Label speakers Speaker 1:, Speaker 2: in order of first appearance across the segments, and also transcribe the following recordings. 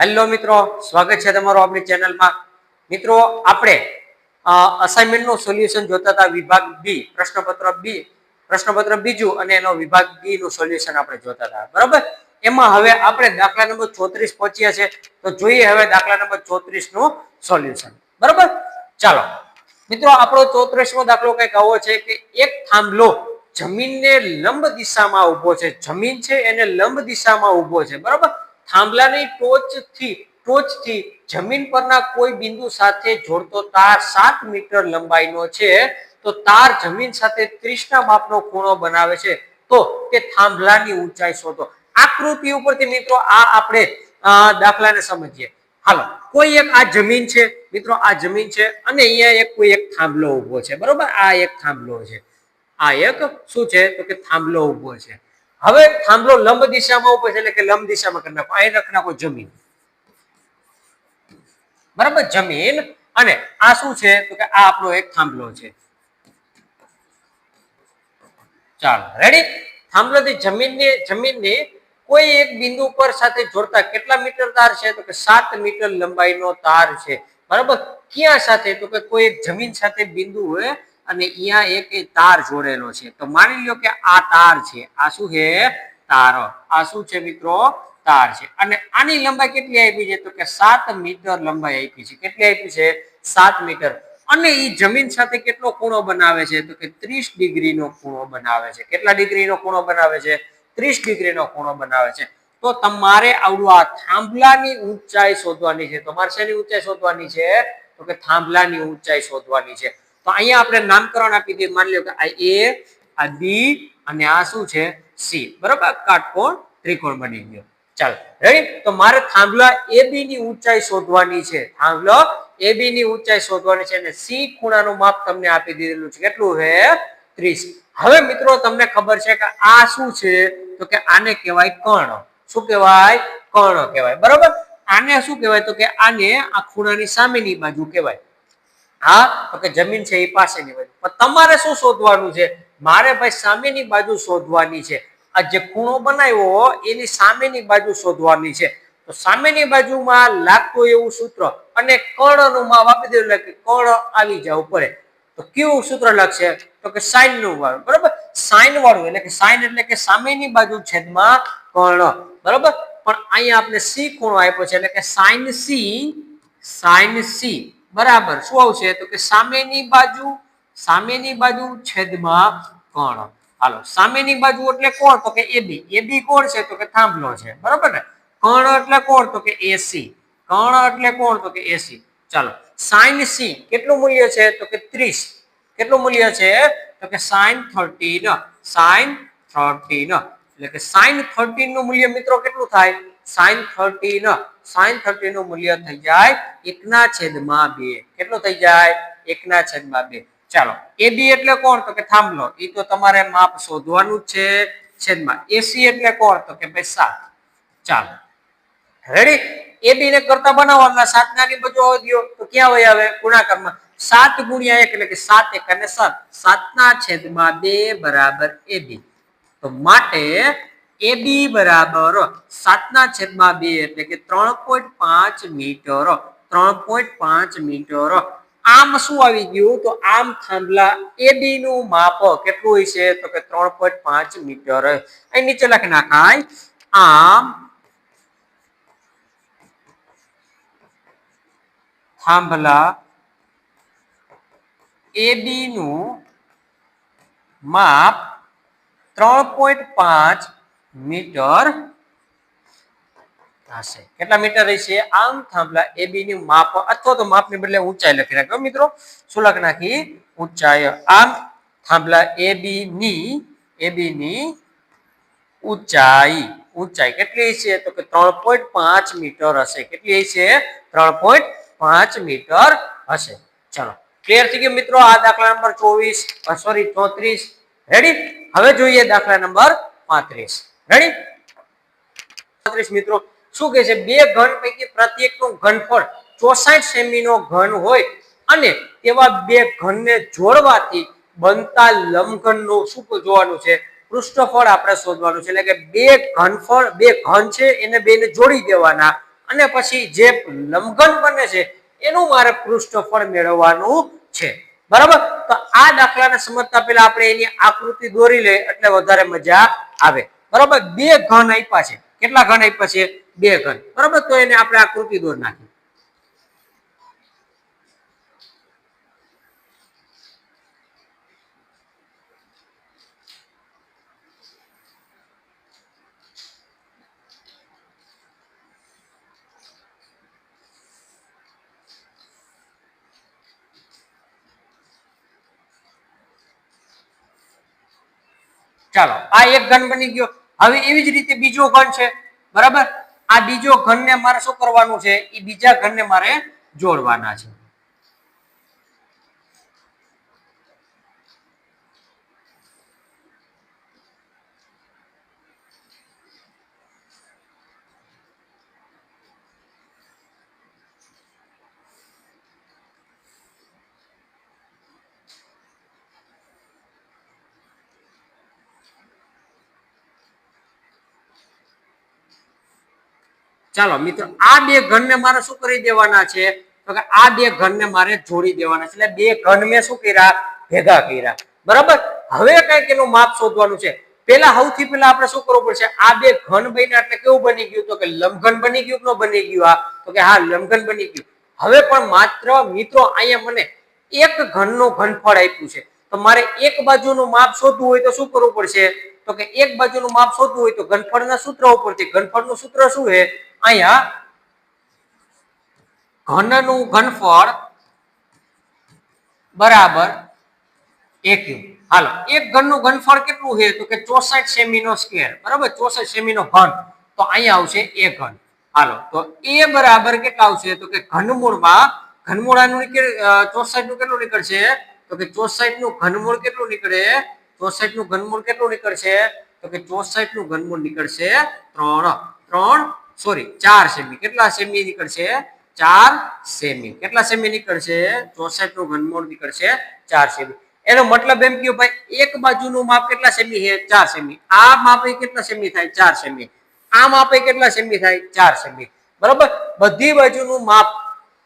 Speaker 1: Hello મિત્રો, સ્વાગત છે તમારું આપણી ચેનલમાં. મિત્રો, આપણે અસાઇનમેન્ટનું સોલ્યુશન જોતા હતા વિભાગ બી પ્રશ્નપત્ર બી પ્રશ્નપત્ર બીજું અને એનો વિભાગ બી નું સોલ્યુશન આપણે જોતા હતા. બરાબર? એમાં હવે આપણે દાખલા નંબર ચોત્રીસ પહોંચ્યા છે. તો જોઈએ હવે દાખલા નંબર ચોત્રીસનું સોલ્યુશન બરાબર? ચાલો. મિત્રો, આપણો ચોત્રીસમો દાખલો કંઈક આવો છે કે એક થાંભલો જમીનને લંબ દિશામાં ઊભો છે. જમીન છે એને લંબ દિશામાં ઊભો છે. બરાબર? થાંભલાની ટોચથી ટોચથી જમીન પરના કોઈ બિંદુ સાથે જોડતો તાર સાત મીટર લંબાઈનો છે, તો તાર જમીન સાથે ત્રીસના માપનો ખૂણો બનાવે છે. તો તે થાંભલાની ઊંચાઈ શોધો. આકૃતિ ઉપરથી મિત્રો આ આપણે દાખલાને સમજીએ. હાલો, કોઈ એક આ જમીન છે, મિત્રો આ જમીન છે, અને અહીંયા એક કોઈ એક થાંભલો ઊભો છે. બરોબર? આ એક થાંભલો છે. આ એક શું છે? તો કે થાંભલો ઊભો છે. હવે થાંભલો લંબ દિશામાં ઉપર છે એટલે કે લંબ દિશામાં કરી નાખો. અહીં લખી નાખો જમીન. બરાબર? જમીન. અને આ શું છે? તો કે આ આપણો એક થાંભલો છે. ચાલો રેડી થાંભલોથી જમીનની જમીનની કોઈ એક બિંદુ પર સાથે જોડતા કેટલા મીટર તાર છે? તો કે સાત મીટર લંબાઈનો તાર છે. બરાબર? ક્યાં સાથે? તો કે કોઈ એક જમીન સાથે બિંદુ હોય અને અહીંયા એક તાર જોડેલો છે. તો માની લ્યો કે આ તાર છે. આ શું છે? તાર. આ શું છે મિત્રો? તાર છે. અને આની લંબાઈ કેટલી આપી છે? તો કે સાત મીટર લંબાઈ આપી છે. કેટલી આપી છે? સાત મીટર. અને એ જમીન સાથે કેટલો ખૂણો બનાવે છે? તો કે ત્રીસ ડિગ્રીનો ખૂણો બનાવે છે. કેટલા ડિગ્રીનો ખૂણો બનાવે છે? ત્રીસ ડિગ્રીનો ખૂણો બનાવે છે. તો તમારે આવડું આ થાંભલાની ઊંચાઈ શોધવાની છે. તમારે શેની ઊંચાઈ શોધવાની છે? તો કે થાંભલાની ઊંચાઈ શોધવાની છે. તો અહીંયા આપણે નામકરણ આપી દઈએ. માની લો કે આ એ, આ બી અને આ શું છે? સી. બરોબર? કાટકોણ ત્રિકોણ બની ગયો. ચાલો. રેડી તો મારે થાંભલા બી ની ઊંચાઈ શોધવાની છે. થાંભલો બી ની ઊંચાઈ શોધવાની છે અને સી ખૂણાનું માપ તમને આપી દીધેલું છે. કેટલું છે? ત્રીસ. હવે મિત્રો તમને ખબર છે કે આ શું છે? તો કે આને કહેવાય કર્ણ. શું કહેવાય? કર્ણ કહેવાય. બરોબર? આને શું કહેવાય? તો કે આને આ ખૂણાની સામેની બાજુ કહેવાય. હા, તો કે જમીન છે એ પાસેની બાજુ પણ તમારે શું શોધવાનું છે? મારે ભાઈ સામેની બાજુ શોધવાની છે. આ જે ખૂણો બનાવ્યો એની સામેની બાજુ શોધવાની છે. તો સામેની બાજુમાં લાગતું એવું સૂત્ર અને કર્ણનું માં વાપરી દેવું એટલે કર્ણ આવી જવું પડે તો કેવું સૂત્ર લાગશે? તો કે સાઈનનું વાળું. બરોબર? સાઈન વાળું એટલે કે સાઈન એટલે કે સામેની બાજુ છેદમાં કર્ણ. બરોબર? પણ અહીંયા આપણે સી ખૂણો આપ્યો છે એટલે કે સાઈન સી સાઈન સી. બરાબર. શું આવશે? તો કે સામેની બાજુ સામેની બાજુ છેદમાં કોણ? હાલો, સામેની બાજુ એટલે કોણ? તો કે એબી એબી કોણ છે? તો કે થાંભલો છે. બરાબર ને? કર્ણ એટલે કોણ? તો કે એસી કર્ણ એટલે કોણ? તો કે એસી ચાલો, સાઈન સી કેટલું મૂલ્ય છે? તો કે ત્રીસ. કેટલું મૂલ્ય છે? તો કે સાઈન થર્ટીન. Sine thirteen. એટલે કે સાઈન થર્ટીનનું મૂલ્ય મિત્રો કેટલું થાય? Sine thirteen. સાઈન થર્ટી નું મૂલ્ય થઈ જાય એકના છેદમાં બે. કેટલું થઈ જાય? એકના છેદમાં બે. ચાલો, એ બી એટલે કોણ? તો કે થાંભલો. એ તો તમારે માપ શોધવાનું છે છેદમાં. એસી એટલે કોણ? તો કે ભાઈ સાત. ચાલો. રેડી એ બી ને કરતા બનાવવાના. સાત નાની આવવા દ્યો. તો ક્યાં હોય આવે? ગુણાકારમાં. સાત ગુણ્યા એક એટલે કે સાત એક અને સાત. સાતના છેદમાં બે બરાબર એ બી. તો માટે એ બી બરાબર સાતના છેદમાં બે એટલે કે ત્રણ પોઈન્ટ પાંચ મીટર, ત્રણ પોઈન્ટ પાંચ મીટર. આમ શું આવી ગયું? તો આમ થાંભલા એ બી નું માપ કેટલું છે? તો કે ત્રણ પોઈન્ટ પાંચ મીટર. અહીં નીચે લખી નાખાય. આમ થાંભલા એ બી નું માપ ત્રણ પોઈન્ટ પાંચ મીટર હશે કેટલા મીટર રહેશે? આમ થાંભલા એ બી ની માપ અથવા તો માપની બદલે ઊંચાઈ લખી નાખ્યો મિત્રો શું લખી નાખી ઊંચાઈ. આમ થાંભલા એ બી ની એ બી ની ઊંચાઈ. ઊંચાઈ કેટલી છે તો કે ત્રણ પોઈન્ટ પાંચ મીટર હશે. કેટલી છે ત્રણ પોઈન્ટ પાંચ મીટર હશે. ચલો ક્લિયર થઈ ગયું મિત્રો. આ દાખલા નંબર ચોવીસ સોરી ચોત્રીસ. રેડી હવે જોઈએ દાખલા નંબર પાંત્રીસ. રેડી મિત્રો, શું કે છે? બે ઘન પૈકી પ્રત્યેકનું ઘનફળ ચોસાઠ સેમી નો ઘન હોય અને તેવા બે ઘનને જોડવાથી બનતા લંબઘનનું શું જોવાનું છે? પૃષ્ઠફળ આપણે શોધવાનું છે. એટલે કે બે ઘનફળ, બે ઘન છે, એને બેને જોડી દેવાના. અને પછી જે લંબઘન બને છે, એનું મારે પૃષ્ઠફળ મેળવવાનું છે. બરાબર? તો આ દાખલાને સમજતા પહેલા આપણે એની આકૃતિ દોરી લે એટલે વધારે મજા આવે. બરાબર? બે ઘન આપ્યા છે. કેટલા ઘન આપ્યા છે? બે ઘન બરાબર? તો એને આપણે આકૃતિ દોર નાખી. ચાલો, આ એક ઘન બની ગયો. હવે એવી જ રીતે બીજો ઘન છે. બરાબર? આ બીજો ઘનને મારે શું કરવાનું છે? એ બીજા ઘનને મારે જોડવાના છે. ચાલો, મિત્રો, આ બે ઘનને મારે શું કરી દેવાના છે? તો કે આ બે ઘનને મારે જોડી દેવાના છે. એટલે બે ઘન મેં શું કર્યા? ભેગા કર્યા. બરાબર? હવે કંઈક એનું માપ શોધવાનું છે. પેલા સૌથી પેલા આપણે શું કરવું પડશે? આ બે ઘન બન્યા એટલે કેવું બની ગયું? તો કે લંબઘન બની ગયું કે ન બની ગયું આ? તો કે હા લંબઘન બની ગયું. હવે પણ માત્ર મિત્રો, અહીંયા મને એક ઘનનું ઘનફળ આપ્યું છે. તો મારે એક બાજુનું માપ શોધવું હોય તો શું કરવું પડશે? તો કે એક બાજુનું માપ શોધવું હોય તો ઘનફળના સૂત્ર ઉપરથી ઘનફળનું સૂત્ર શું છે? અહીંયા ઘનનું ઘનફળ બરાબર એક હાલો, એક ઘનનું ઘનફળ કેટલું છે? તો કે ચોસઠ સેમી નો સ્ક્વેર બરાબર? ચોસઠ સેમી નો ઘન. તો અહીંયા આવશે એ ઘન. હાલો, તો એ બરાબર કેટલા આવશે? તો કે ઘનમૂળમાં, ઘનમૂળાનું ચોસઠનું કેટલું નીકળશે? તો કે ચોસઠનું ઘનમૂળ કેટલું નીકળે? ચોસઠનું ઘનમૂળ કેટલું નીકળશે? તો કે ચોસઠનું ઘનમૂળ નીકળશે ત્રણ. ત્રણ સોરી ચાર સેમી. કેટલા સેમી નીકળશે? ચાર સેમી. કેટલા સેમી નીકળશે? ચોસઠનું ઘનમૂળ નીકળશે ચાર સેમી. એનો મતલબ એમ કયો ભાઈ? એક બાજુનું માપ કેટલા સેમી છે? ચાર સેમી. આ માપે કેટલા સેમી થાય? ચાર સેમી. આ માપે કેટલા સેમી થાય? ચાર સેમી. બરાબર? બધી બાજુનું માપ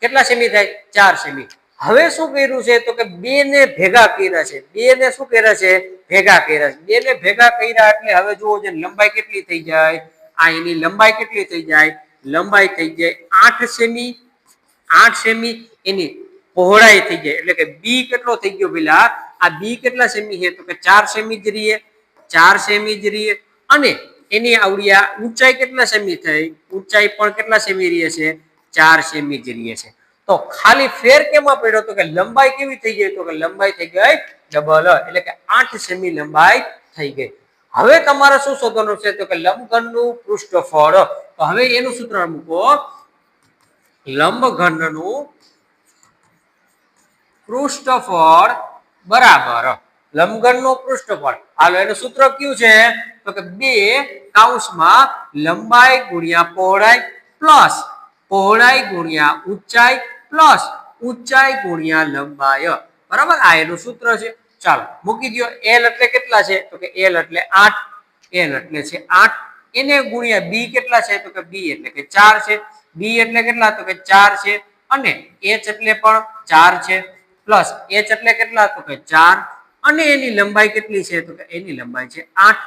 Speaker 1: કેટલા સેમી થાય? ચાર સેમી. હવે શું કર્યું છે? તો કે બે ને ભેગા કર્યા છે. બે ને શું કર્યા છે? ભેગા કર્યા છે. બે ને ભેગા કર્યા એટલે હવે જુઓ છે લંબાઈ કેટલી થઈ જાય. આ એની લંબાઈ કેટલી થઈ જાય? લંબાઈ થઈ જાય આઠ સેમી. આઠ સેમી એની પહોળાઈ થઈ જાય. એટલે કે બી કેટલો થઈ ગયો પેલા? આ બી કેટલા સેમી છે? તો કે ચાર સેમી જ રહીએ. ચાર સેમી જ રહીએ. અને એની આવડિયા ઊંચાઈ કેટલા સેમી થઈ? ઊંચાઈ પણ કેટલા સેમી રહે છે? ચાર સેમી જ રહીએ છે. તો ખાલી ફેર કેમાં પડ્યો તો કે લંબાઈ કેવી થઈ ગઈ? તો કે લંબાઈ થઈ ગઈ ડબલ એટલે કે આઠ સેમી લંબાઈ થઈ ગઈ. હવે તમારે શું શોધવાનું છે? તો કે લંબઘનનું પૃષ્ઠફળ. તો હવે એનું સૂત્ર મૂકો. લંબઘનનું પૃષ્ઠફળ બરાબર. લંબઘનનું પૃષ્ઠફળ. હાલો, એનું સૂત્ર કયું છે? તો કે બે કાઉસમાં લંબાઈ ગુણ્યા પહોળાઈ પ્લસ પહોળાઈ ગુણ્યા ઊંચાઈ પ્લસ ઊંચાઈ ગુણ્યા લંબાય બરાબર? આ એનું સૂત્ર છે. ચાલો, મૂકી દો એલ એટલે કેટલા છે? તો કે એલ એટલે આઠ. એલ એટલે છે આઠ. એને ગુણ્યા બી કેટલા છે? તો કે બી એટલે કે ચાર છે. બી એટલે કેટલા? તો કે ચાર છે. અને એચ એટલે પણ ચાર છે. પ્લસ એચ એટલે કેટલા? તો કે ચાર. અને એની લંબાઈ કેટલી છે? તો કે એની લંબાઈ છે આઠ.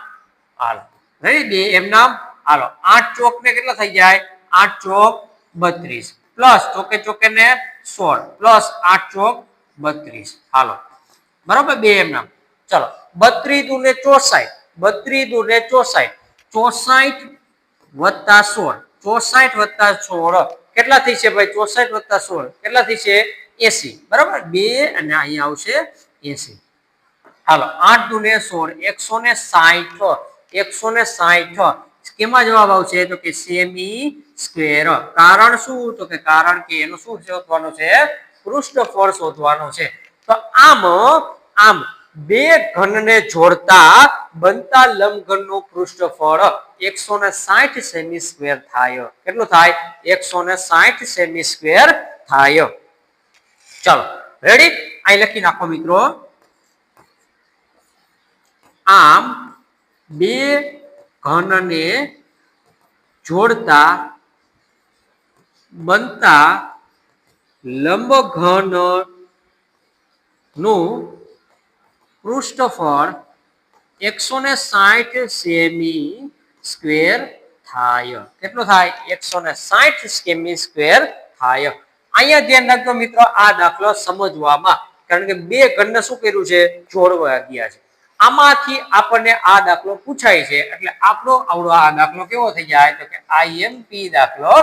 Speaker 1: હાલો. રેડી બે એમ નામ? હાલો. આઠ ચોક ને કેટલા થઈ જાય? આઠ ચોક બત્રીસ. પ્લસ ચોકે ચોકે ને સોળ, પ્લસ આઠ ચોક બત્રીસ. હાલો. બરોબર? બે એમ નામ. ચલો. બત્રી દુ ને ચોસાઠ બત્રી દુ ને ચોસાઠ. ચોસાઠ વત્તા સોળ. ચોસાઠ વત્તા સોળ. કેટલા થઈ છે ભાઈ? ચોસાઠ વત્તા સોળ. કેટલા થઈ છે એસી. બરાબર? બે અને અહીંયા આવશે એસી. હાલો. આઠ દુ ને સોળ, એકસો ને સાઠ એકસો ને સાઠ કેમાં જવાબ આવશે તો કે સેમી સ્ક્વેર કારણ શું? તો કે કારણ કે એનું શું શોધવાનું છે? પૃષ્ઠફળ શોધવાનું છે. તો આમ આમ બે ઘનને જોડતા બનતા લંબઘનનું પૃષ્ઠફળ એકસો ને સાઠ સેમી સ્ક્વેર થાય. કેટલું થાય? એકસો ને સાઠ સેમી સ્ક્વેર થાય. ચાલો રેડી અહીં લખી નાખો મિત્રો. આમ બે ઘનને જોડતા બનતા લંબઘનનું પૃષ્ઠફળ એકસો ને સાઠ સેમી સ્ક્વેર થાય. કેટલું થાય? એકસો ને સાઠ સેમી સ્ક્વેર થાય. અહીંયા ધ્યાન રાખજો મિત્રો, આ દાખલો સમજવામાં. કારણ કે બે ઘનને શું કર્યું છે? જોડવા ગયા છે. આમાંથી આપણને આ દાખલો પૂછાય છે. એટલે આપણો આવડો આ દાખલો કેવો થઈ જાય? તો કે આઈએમપી દાખલો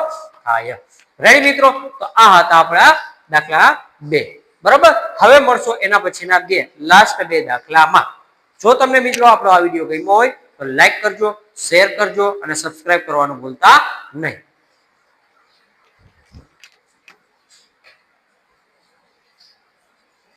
Speaker 1: થાય. રેડી મિત્રો? તો આ હતા આપણા દાખલા બે. બરાબર? હવે મળશો એના પછીના બે લાસ્ટ બે દાખલામાં. જો તમને મિત્રો આપણો આ વીડિયો ગમ્યો હોય, તો લાઈક કરજો શેર કરજો અને સબસ્ક્રાઇબ કરવાનું ભૂલતા નહીં.